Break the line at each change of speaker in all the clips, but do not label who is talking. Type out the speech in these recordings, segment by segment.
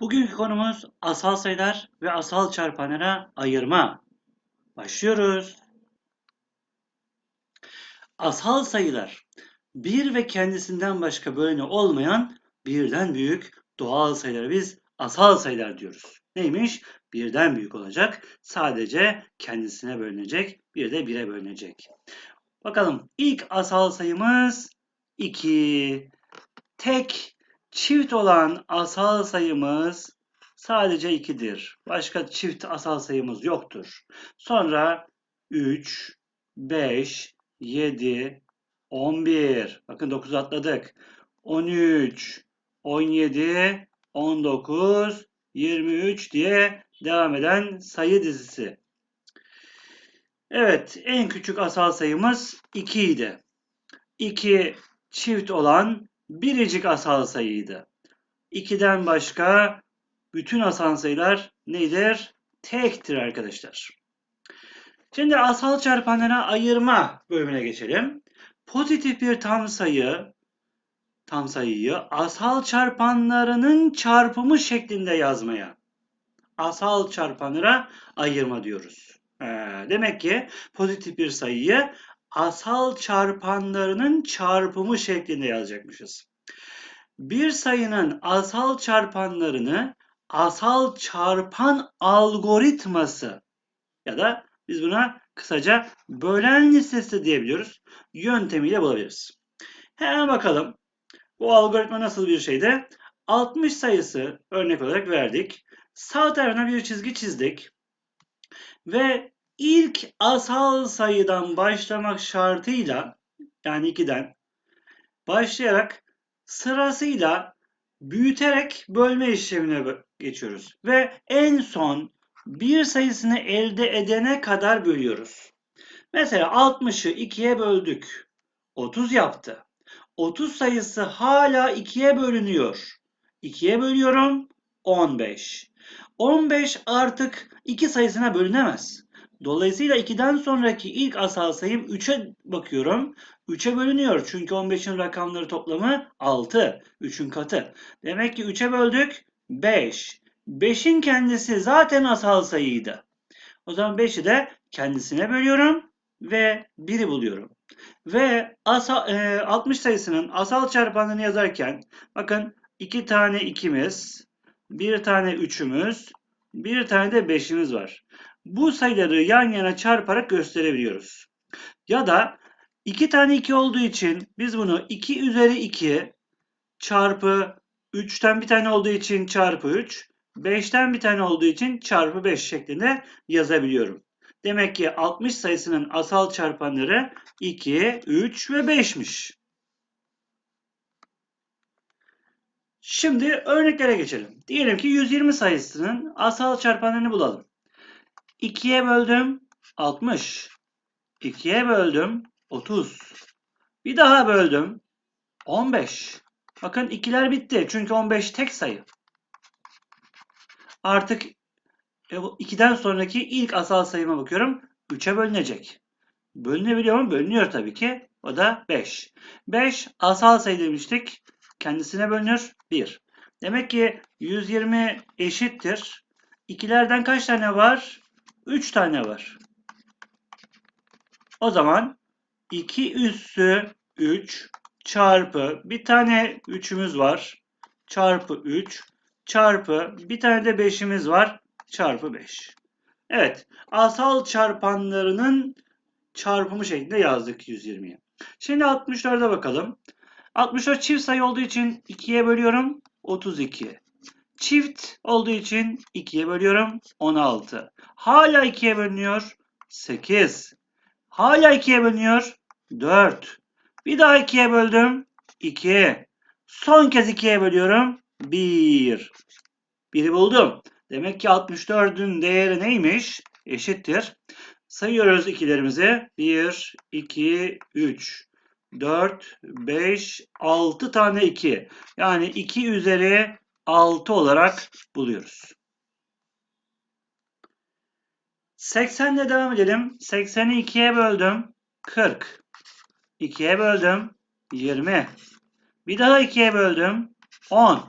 Bugünkü konumuz asal sayılar ve asal çarpanlara ayırma. Başlıyoruz. Asal sayılar bir ve kendisinden başka böleni olmayan birden büyük doğal sayıları biz asal sayılar diyoruz. Neymiş? Birden büyük olacak. Sadece kendisine bölünecek. Bir de bire bölünecek. Bakalım ilk asal sayımız 2. Tek çift olan asal sayımız sadece 2'dir. Başka çift asal sayımız yoktur. Sonra 3, 5, 7, 11. Bakın 9 atladık. 13, 17, 19, 23 diye devam eden sayı dizisi. Evet, en küçük asal sayımız 2 idi. 2 çift olan biricik asal sayıydı. 2'den başka bütün asal sayılar nedir? Tektir arkadaşlar. Şimdi asal çarpanlara ayırma bölümüne geçelim. Pozitif bir tam sayı tam sayıyı asal çarpanlarının çarpımı şeklinde yazmaya asal çarpanlara ayırma diyoruz. Ee, demek ki pozitif bir sayıyı asal çarpanlarının çarpımı şeklinde yazacakmışız. Bir sayının asal çarpanlarını asal çarpan algoritması ya da biz buna kısaca bölen listesi diyebiliyoruz. Yöntemiyle bulabiliriz. Hemen bakalım. Bu algoritma nasıl bir şeydi? 60 sayısı örnek olarak verdik. Sağ tarafına bir çizgi çizdik. Ve ilk asal sayıdan başlamak şartıyla yani 2'den başlayarak sırasıyla büyüterek bölme işlemine geçiyoruz. Ve en son bir sayısını elde edene kadar bölüyoruz. Mesela 60'ı 2'ye böldük. 30 yaptı. 30 sayısı hala 2'ye bölünüyor. 2'ye bölüyorum 15. 15 artık 2 sayısına bölünemez. Dolayısıyla 2'den sonraki ilk asal sayım 3'e bakıyorum. 3'e bölünüyor. Çünkü 15'in rakamları toplamı 6. 3'ün katı. Demek ki 3'e böldük 5. 5'in kendisi zaten asal sayıydı. O zaman 5'i de kendisine bölüyorum ve 1'i buluyorum. Ve asal, e, 60 sayısının asal çarpanını yazarken bakın 2 tane 2'miz, 1 tane 3'ümüz, 1 tane de 5'imiz var bu sayıları yan yana çarparak gösterebiliyoruz. Ya da 2 tane 2 olduğu için biz bunu 2 üzeri 2 çarpı 3'ten bir tane olduğu için çarpı 3, 5'ten bir tane olduğu için çarpı 5 şeklinde yazabiliyorum. Demek ki 60 sayısının asal çarpanları 2, 3 ve 5'miş. Şimdi örneklere geçelim. Diyelim ki 120 sayısının asal çarpanlarını bulalım. 2'ye böldüm 60. 2'ye böldüm 30. Bir daha böldüm 15. Bakın ikiler bitti. Çünkü 15 tek sayı. Artık 2'den e, sonraki ilk asal sayıma bakıyorum. 3'e bölünecek. Bölünebiliyor mu? Bölünüyor tabii ki. O da 5. 5 asal sayı demiştik. Kendisine bölünür 1. Demek ki 120 eşittir. İkilerden kaç tane var? 3 tane var. O zaman 2 üssü 3 çarpı bir tane 3'ümüz var. Çarpı 3 çarpı bir tane de 5'imiz var. Çarpı 5. Evet. Asal çarpanlarının çarpımı şeklinde yazdık 120'yi. Şimdi 64'e bakalım. 64 çift sayı olduğu için 2'ye bölüyorum. 32. Çift olduğu için 2'ye bölüyorum. 16. Hala 2'ye bölünüyor. 8. Hala 2'ye bölünüyor. 4. Bir daha 2'ye böldüm. 2. Son kez 2'ye bölüyorum. 1. 1'i buldum. Demek ki 64'ün değeri neymiş? Eşittir. Sayıyoruz ikilerimizi. 1, 2, 3, 4, 5, 6 tane 2. Yani 2 üzeri 6 olarak buluyoruz. 80 ile devam edelim. 80'i 2'ye böldüm. 40. 2'ye böldüm. 20. Bir daha 2'ye böldüm. 10.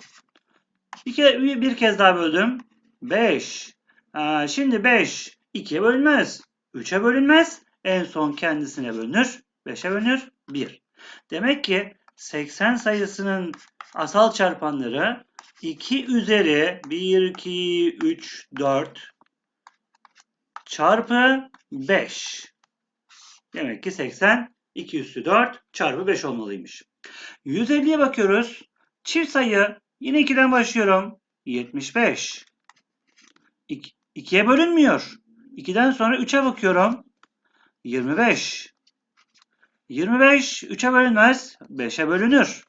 İki, bir kez daha böldüm. 5. Şimdi 5 2'ye bölünmez. 3'e bölünmez. En son kendisine bölünür. 5'e bölünür. 1. Demek ki 80 sayısının asal çarpanları 2 üzeri 1, 2, 3, 4 çarpı 5. Demek ki 80 2 üstü 4 çarpı 5 olmalıymış. 150'ye bakıyoruz. Çift sayı yine 2'den başlıyorum. 75. 2'ye bölünmüyor. 2'den sonra 3'e bakıyorum. 25. 25 3'e bölünmez. 5'e bölünür.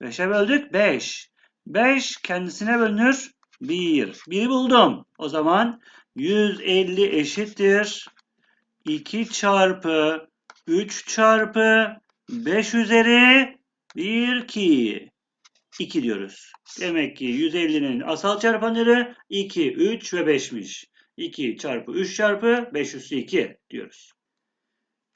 5'e böldük 5. 5 kendisine bölünür. 1. 1'i buldum. O zaman 150 eşittir. 2 çarpı 3 çarpı 5 üzeri 1 2. 2 diyoruz. Demek ki 150'nin asal çarpanları 2, 3 ve 5'miş. 2 çarpı 3 çarpı 5 üstü 2 diyoruz.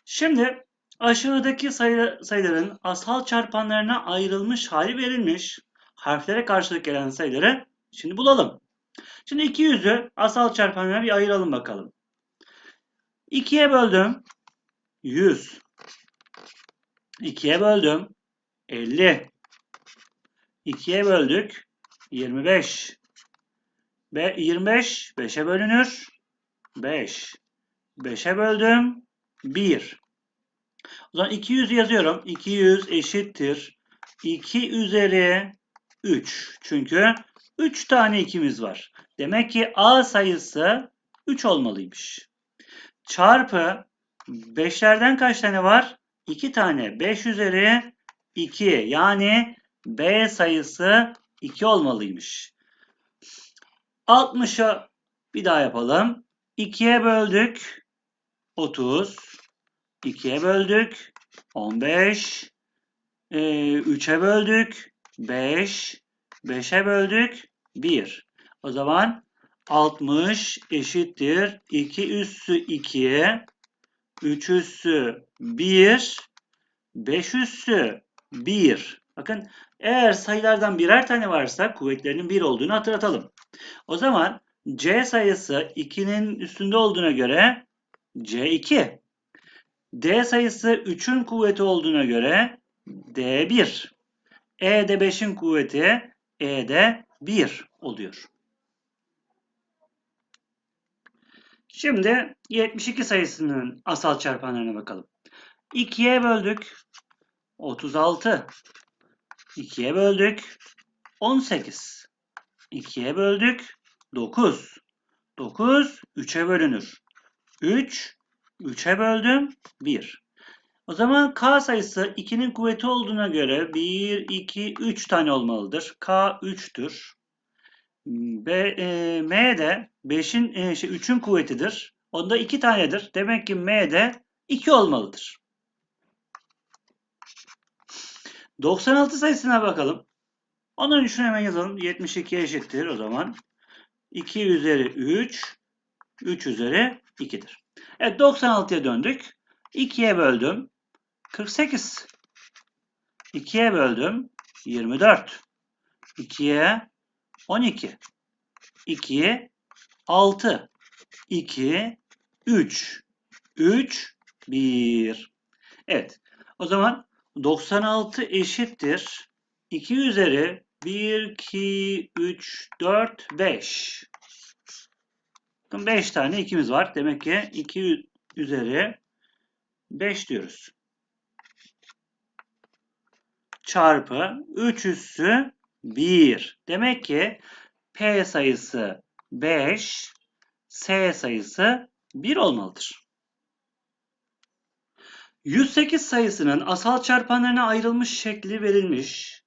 Şimdi aşağıdaki sayı, sayıların asal çarpanlarına ayrılmış hali verilmiş. Harflere karşılık gelen sayıları şimdi bulalım. Şimdi 200'ü asal çarpanlarına bir ayıralım bakalım. 2'ye böldüm 100. 2'ye böldüm 50. 2'ye böldük 25. Ve 25 5'e bölünür. 5. 5'e böldüm 1. O zaman 200 yazıyorum. 200 eşittir. 2 üzeri 3. Çünkü 3 tane 2'miz var. Demek ki A sayısı 3 olmalıymış. Çarpı 5'lerden kaç tane var? 2 tane. 5 üzeri 2. Yani B sayısı 2 olmalıymış. 60'a bir daha yapalım. 2'ye böldük 30. 2'ye böldük 15. 3'e böldük 5. 5'e böldük 1. O zaman 60 eşittir 2 üssü 2, 3 üssü 1, 5 üssü 1. Bakın eğer sayılardan birer tane varsa kuvvetlerinin 1 olduğunu hatırlatalım. O zaman C sayısı 2'nin üstünde olduğuna göre C2. D sayısı 3'ün kuvveti olduğuna göre D1. E de 5'in kuvveti E de 1 oluyor. Şimdi 72 sayısının asal çarpanlarına bakalım. 2'ye böldük 36. 2'ye böldük 18. 2'ye böldük 9. 9 3'e bölünür. 3 3'e böldüm 1. O zaman K sayısı 2'nin kuvveti olduğuna göre 1, 2, 3 tane olmalıdır. K 3'tür. B, e, M de 5'in e, şey, 3'ün kuvvetidir. Onda 2 tanedir. Demek ki M de 2 olmalıdır. 96 sayısına bakalım. Onun için hemen yazalım. 72 eşittir o zaman. 2 üzeri 3, 3 üzeri 2'dir. Evet 96'ya döndük. 2'ye böldüm. 48. 2'ye böldüm. 24. 2'ye 12. 2'ye 6. 2, 3. 3, 1. Evet. O zaman 96 eşittir. 2 üzeri 1, 2, 3, 4, 5. 5 tane 2'miz var. Demek ki 2 üzeri 5 diyoruz. Çarpı 3 üssü 1. Demek ki P sayısı 5, S sayısı 1 olmalıdır. 108 sayısının asal çarpanlarına ayrılmış şekli verilmiş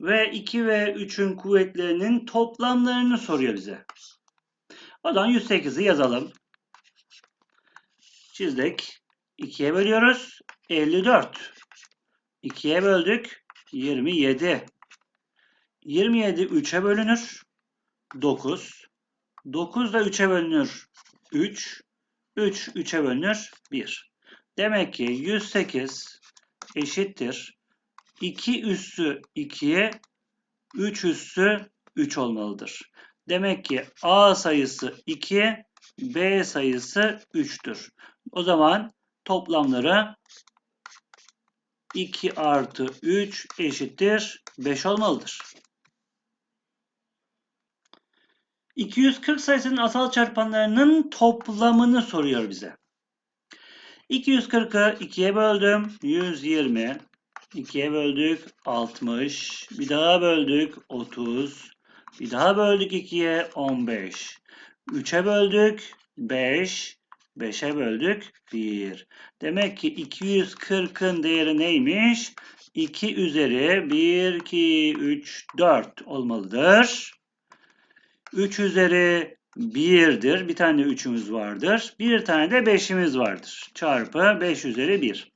ve 2 ve 3'ün kuvvetlerinin toplamlarını soruyor bize. O zaman 108'i yazalım. Çizdik. 2'ye bölüyoruz. 54. 2'ye böldük. 27. 27 3'e bölünür. 9. 9 da 3'e bölünür. 3. 3 3'e bölünür. 1. Demek ki 108 eşittir. 2 üssü 2'ye 3 üssü 3 olmalıdır. Demek ki A sayısı 2, B sayısı 3'tür. O zaman toplamları 2 artı 3 eşittir 5 olmalıdır. 240 sayısının asal çarpanlarının toplamını soruyor bize. 240'ı 2'ye böldüm. 120. 2'ye böldük. 60. Bir daha böldük. 30. Bir daha böldük 2'ye. 15. 3'e böldük. 5. 5'e böldük. 1. Demek ki 240'ın değeri neymiş? 2 üzeri 1, 2, 3, 4 olmalıdır. 3 üzeri 1'dir. Bir tane de 3'ümüz vardır. Bir tane de 5'imiz vardır. Çarpı 5 üzeri 1.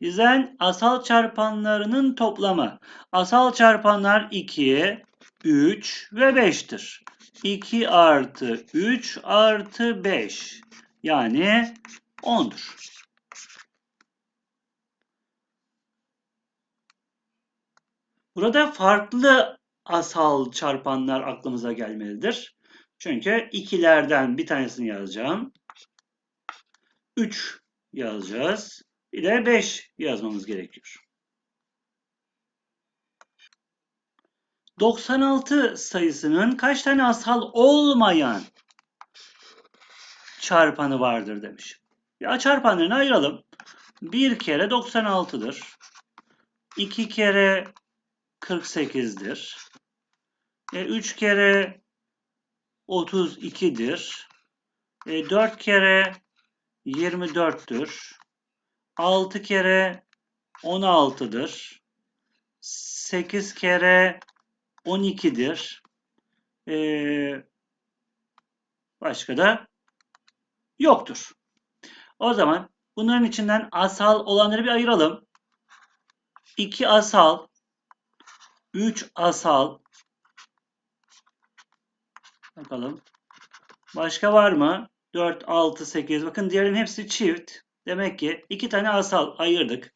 Bizden asal çarpanlarının toplamı. Asal çarpanlar 2, 3 ve 5'tir. 2 artı 3 artı 5. Yani 10'dur. Burada farklı asal çarpanlar aklımıza gelmelidir. Çünkü ikilerden bir tanesini yazacağım. 3 yazacağız. Bir de 5 yazmamız gerekiyor. 96 sayısının kaç tane asal olmayan çarpanı vardır demiş. Ya çarpanlarını ayıralım. 1 kere 96'dır. 2 kere 48'dir. E, 3 kere 32'dir. E, 4 kere 24'tür. 6 kere 16'dır. 8 kere 12'dir. E, başka da yoktur. O zaman bunların içinden asal olanları bir ayıralım. 2 asal, 3 asal, Bakalım. Başka var mı? 4, 6, 8. Bakın diğerinin hepsi çift. Demek ki iki tane asal ayırdık.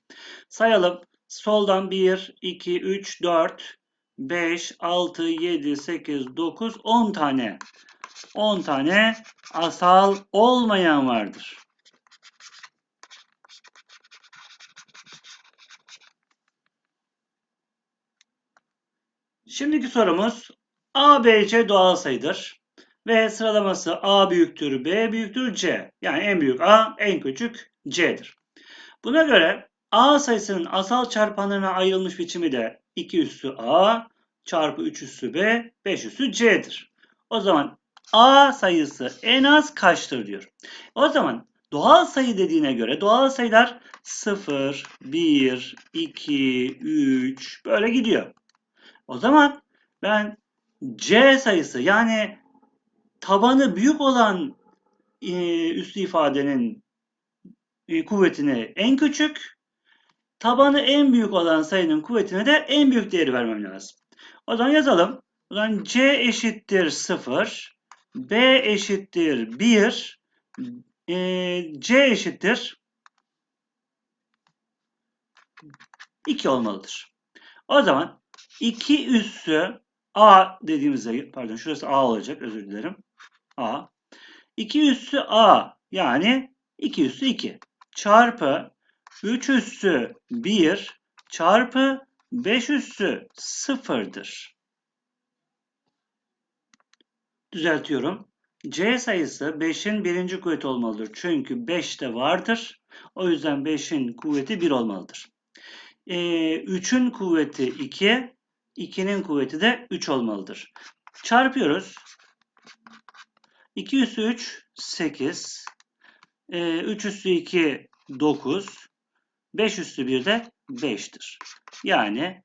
Sayalım. Soldan 1, 2, 3, 4, 5, 6, 7, 8, 9, 10 tane. 10 tane asal olmayan vardır. Şimdiki sorumuz A, B, C doğal sayıdır. Ve sıralaması A büyüktür, B büyüktür, C. Yani en büyük A, en küçük C'dir. Buna göre A sayısının asal çarpanlarına ayrılmış biçimi de 2 üssü A çarpı 3 üssü B, 5 üssü C'dir. O zaman A sayısı en az kaçtır diyor. O zaman doğal sayı dediğine göre doğal sayılar 0, 1, 2, 3 böyle gidiyor. O zaman ben C sayısı yani tabanı büyük olan e, üslü ifadenin e, kuvvetini en küçük, tabanı en büyük olan sayının kuvvetine de en büyük değeri vermem lazım. O zaman yazalım. O zaman C eşittir 0, B eşittir 1, e, C eşittir 2 olmalıdır. O zaman 2 üssü A dediğimizde pardon şurası A olacak özür dilerim. A. 2 üssü A yani 2 üssü 2 çarpı 3 üssü 1 çarpı 5 üssü 0'dır. Düzeltiyorum. C sayısı 5'in birinci kuvveti olmalıdır. Çünkü 5 de vardır. O yüzden 5'in kuvveti 1 olmalıdır. Ee, 3'ün kuvveti 2, 2'nin kuvveti de 3 olmalıdır. Çarpıyoruz. 2 üssü 3 8. 3 üssü 2 9. 5 üssü 1 de 5'tir. Yani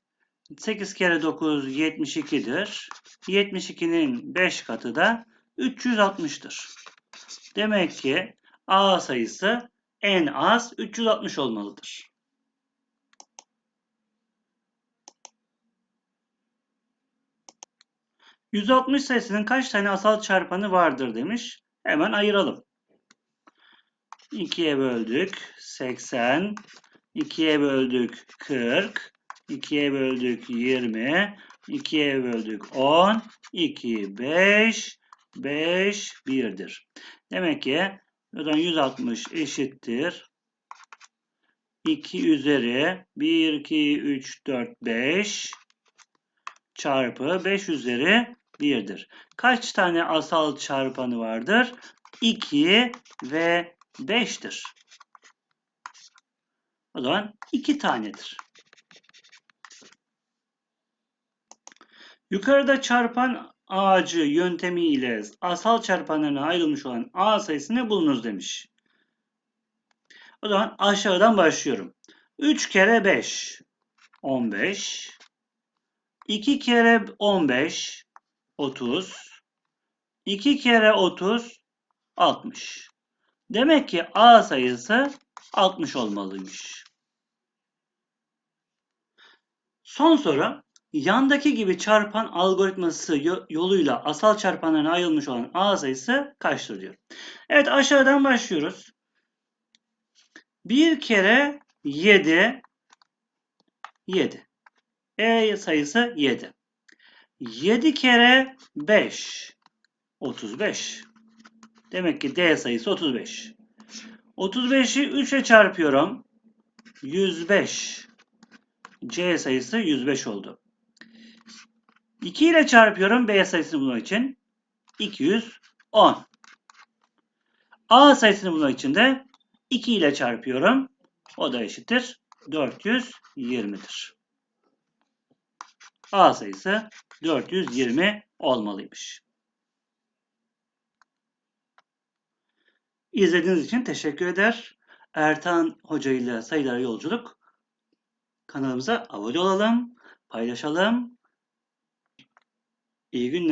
8 kere 9 72'dir. 72'nin 5 katı da 360'tır. Demek ki A sayısı en az 360 olmalıdır. 160 sayısının kaç tane asal çarpanı vardır demiş. Hemen ayıralım. 2'ye böldük 80, 2'ye böldük 40, 2'ye böldük 20, 2'ye böldük 10. 2, 5, 5, 1'dir. Demek ki buradan 160 eşittir. 2 üzeri 1, 2, 3, 4, 5 çarpı 5 üzeri 1'dir. Kaç tane asal çarpanı vardır? 2 ve 5'tir. O zaman 2 tanedir. Yukarıda çarpan ağacı yöntemi ile asal çarpanlarına ayrılmış olan A sayısını bulunuz demiş. O zaman aşağıdan başlıyorum. 3 kere 5 15 2 kere 15 30 2 kere 30 60. Demek ki A sayısı 60 olmalıymış. Son soru yandaki gibi çarpan algoritması yo- yoluyla asal çarpanlarına ayrılmış olan A sayısı kaçtır diyor. Evet aşağıdan başlıyoruz. 1 kere 7 7. E sayısı 7. 7 kere 5 35. Demek ki D sayısı 35. 35'i 3 ile çarpıyorum. 105. C sayısı 105 oldu. 2 ile çarpıyorum B sayısını bulmak için. 210. A sayısını bulmak için de 2 ile çarpıyorum. O da eşittir. 420'dir. A sayısı 420 olmalıymış. İzlediğiniz için teşekkür eder. Ertan Hoca ile sayılar yolculuk kanalımıza abone olalım, paylaşalım. İyi günler.